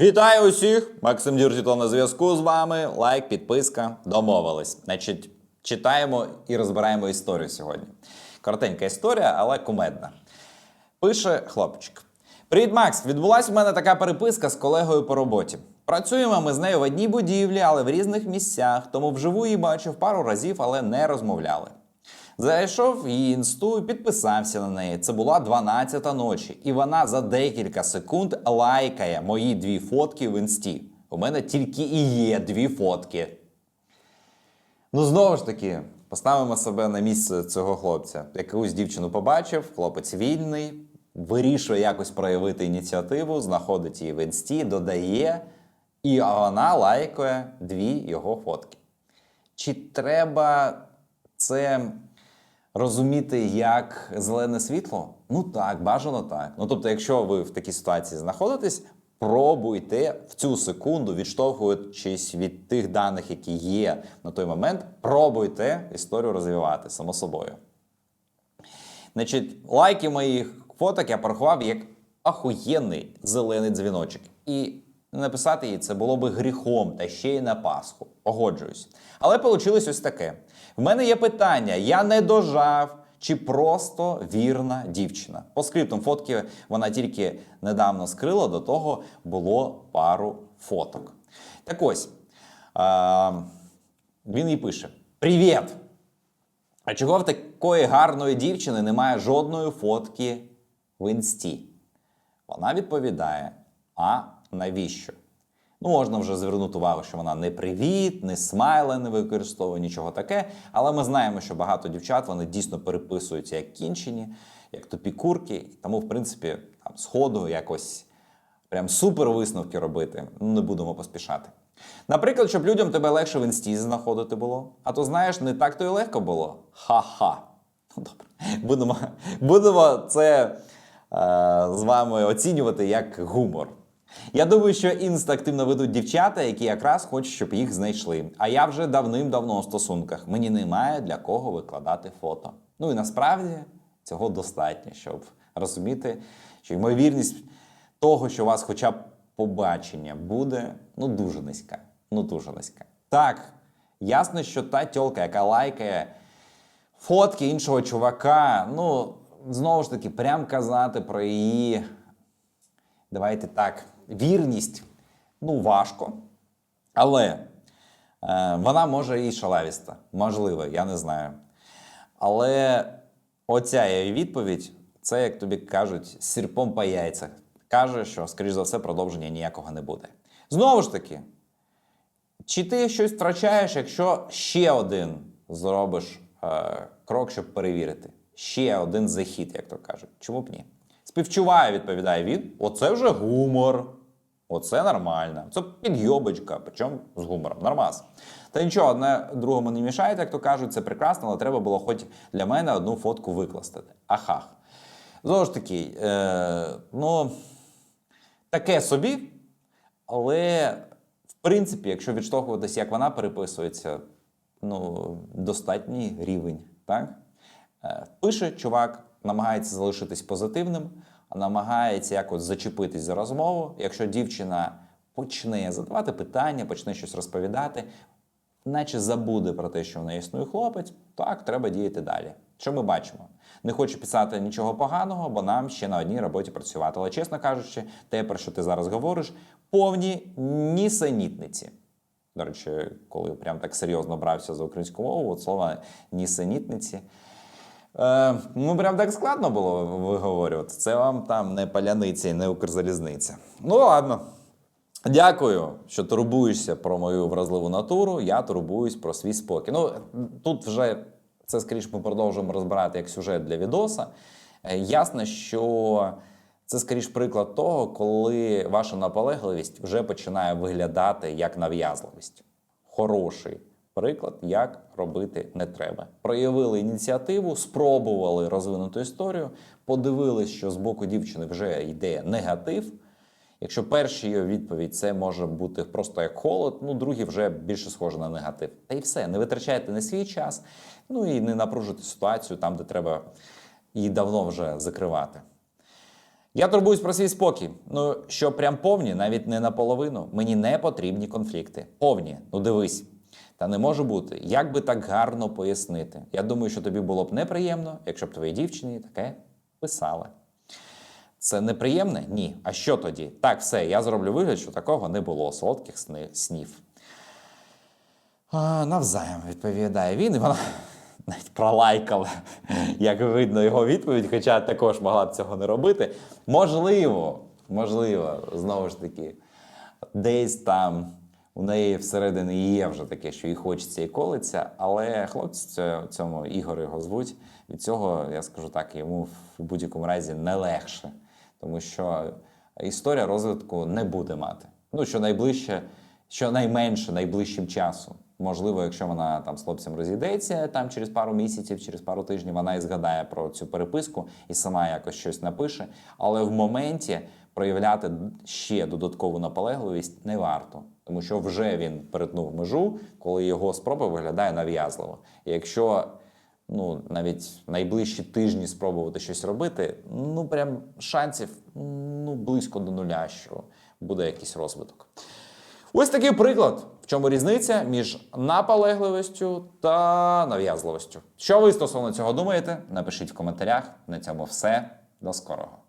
Вітаю усіх! Максим Дюртіто на зв'язку з вами. Лайк, підписка. Домовились. Значить, читаємо і розбираємо історію сьогодні. Коротенька історія, але кумедна. Пише хлопчик. Привіт, Макс! Відбулася в мене така переписка з колегою по роботі. Працюємо ми з нею в одній будівлі, але в різних місцях, тому вживу її бачив пару разів, але не розмовляли. Зайшов в інсту і підписався на неї. Це була 12 ночі, і вона за декілька секунд лайкає мої дві фотки в інсті. У мене тільки і є дві фотки. Ну, знову ж таки, поставимо себе на місце цього хлопця. Якусь дівчину побачив, хлопець вільний, вирішує якось проявити ініціативу, знаходить її в інсті, додає, і вона лайкає дві його фотки. Чи треба це розуміти як зелене світло? Ну так, бажано так. Ну тобто, якщо ви в такій ситуації знаходитесь, пробуйте в цю секунду, відштовхуючись від тих даних, які є на той момент, пробуйте історію розвивати само собою. Значить, лайки моїх фоток я порахував як ахуєнний зелений дзвіночок. І написати їй це було би гріхом, та ще й на Пасху. Погоджуюсь. Але вийшло ось таке: в мене є питання: я не дожав. Чи просто вірна дівчина? По скриптам фотки вона тільки недавно скрила, до того було пару фоток. Так ось а, він їй пише: Привіт! А чого в такої гарної дівчини немає жодної фотки в інсті? Вона відповідає: А навіщо? Ну, можна вже звернути увагу, що вона не привіт, не смайли не використовує нічого таке. Але ми знаємо, що багато дівчат вони дійсно переписуються як кінчені, як тупі курки. Тому, в принципі, там сходу якось прям супер висновки робити. Ну, не будемо поспішати. Наприклад, щоб людям тебе легше в інсті знаходити було. А то знаєш, не так то й легко було. Ха-ха. Ну, Добре. Будемо, будемо це е, з вами оцінювати як гумор. Я думаю, що інст активно ведуть дівчата, які якраз хочуть, щоб їх знайшли. А я вже давним-давно в стосунках. Мені немає для кого викладати фото. Ну і насправді цього достатньо, щоб розуміти, що ймовірність того, що у вас хоча б побачення буде, ну дуже низька. Ну дуже низька. Так, ясно, що та тьолка, яка лайкає фотки іншого чувака, ну знову ж таки, прям казати про її давайте так, вірність, ну, важко. Але е, вона може і шалавіста. Можливо, я не знаю. Але оця її відповідь це, як тобі кажуть, сірпом по яйцях. Каже, що, скоріш за все, продовження ніякого не буде. Знову ж таки, чи ти щось втрачаєш, якщо ще один зробиш е, крок, щоб перевірити? Ще один захід, як то кажуть. Чому б ні? Співчуваю, відповідає він. Оце вже гумор. Оце нормально. Це підйобочка, причому з гумором. Нормас. Та нічого, одне другому не мішає, як то кажуть, це прекрасно, але треба було хоч для мене одну фотку викласти. Ахах. Знову ж таки, е, ну, таке собі, але в принципі, якщо відштовхуватися, як вона переписується, ну, достатній рівень. Так? Е, Пише чувак, намагається залишитись позитивним, намагається якось зачепитись за розмову. Якщо дівчина почне задавати питання, почне щось розповідати, наче забуде про те, що в неї існує хлопець, так, треба діяти далі. Що ми бачимо? Не хочу писати нічого поганого, бо нам ще на одній роботі працювати. Але, чесно кажучи, те, про що ти зараз говориш, повні нісенітниці. До речі, коли прям так серйозно брався за українську мову, от слово нісенітниці. Е, ну, прям так складно було виговорювати. Це вам там не паляниця і не Укрзалізниця. Ну, ладно. Дякую, що турбуєшся про мою вразливу натуру. Я турбуюсь про свій спокій. Ну, тут вже це скоріше ми продовжуємо розбирати як сюжет для відоса. Е, Ясно, що це скоріш приклад того, коли ваша наполегливість вже починає виглядати як нав'язливість. Хороший приклад, як робити не треба. Проявили ініціативу, спробували розвинути історію, подивились, що з боку дівчини вже йде негатив. Якщо перша її відповідь це може бути просто як холод, ну другі вже більше схоже на негатив. Та й все, не витрачайте не свій час, ну і не напружуйте ситуацію там, де треба її давно вже закривати. Я турбуюсь про свій спокій. Ну що прям повні, навіть не наполовину. Мені не потрібні конфлікти. Повні, ну дивись. Та не може бути. Як би так гарно пояснити? Я думаю, що тобі було б неприємно, якщо б твоїй дівчині таке писали. Це неприємне? Ні. А що тоді? Так, все, я зроблю вигляд, що такого не було солодких снів. А, навзаєм відповідає він, і вона навіть пролайкала, як видно, його відповідь, хоча також могла б цього не робити. Можливо, можливо, знову ж таки, десь там у неї всередині є вже таке, що їй хочеться і колиться, але хлопці цьому Ігор його звуть. Від цього, я скажу так, йому в будь-якому разі не легше, тому що історія розвитку не буде мати. Ну, що найближче, що найменше найближчим часом. Можливо, якщо вона там з хлопцем розійдеться там через пару місяців, через пару тижнів, вона і згадає про цю переписку і сама якось щось напише. Але в моменті проявляти ще додаткову наполегливість не варто, тому що вже він перетнув межу, коли його спроба виглядає нав'язливо. І якщо ну навіть найближчі тижні спробувати щось робити, ну прям шансів ну близько до нуля, що буде якийсь розвиток. Ось такий приклад, в чому різниця між наполегливістю та нав'язливістю. Що ви стосовно цього думаєте? Напишіть в коментарях. На цьому все. До скорого.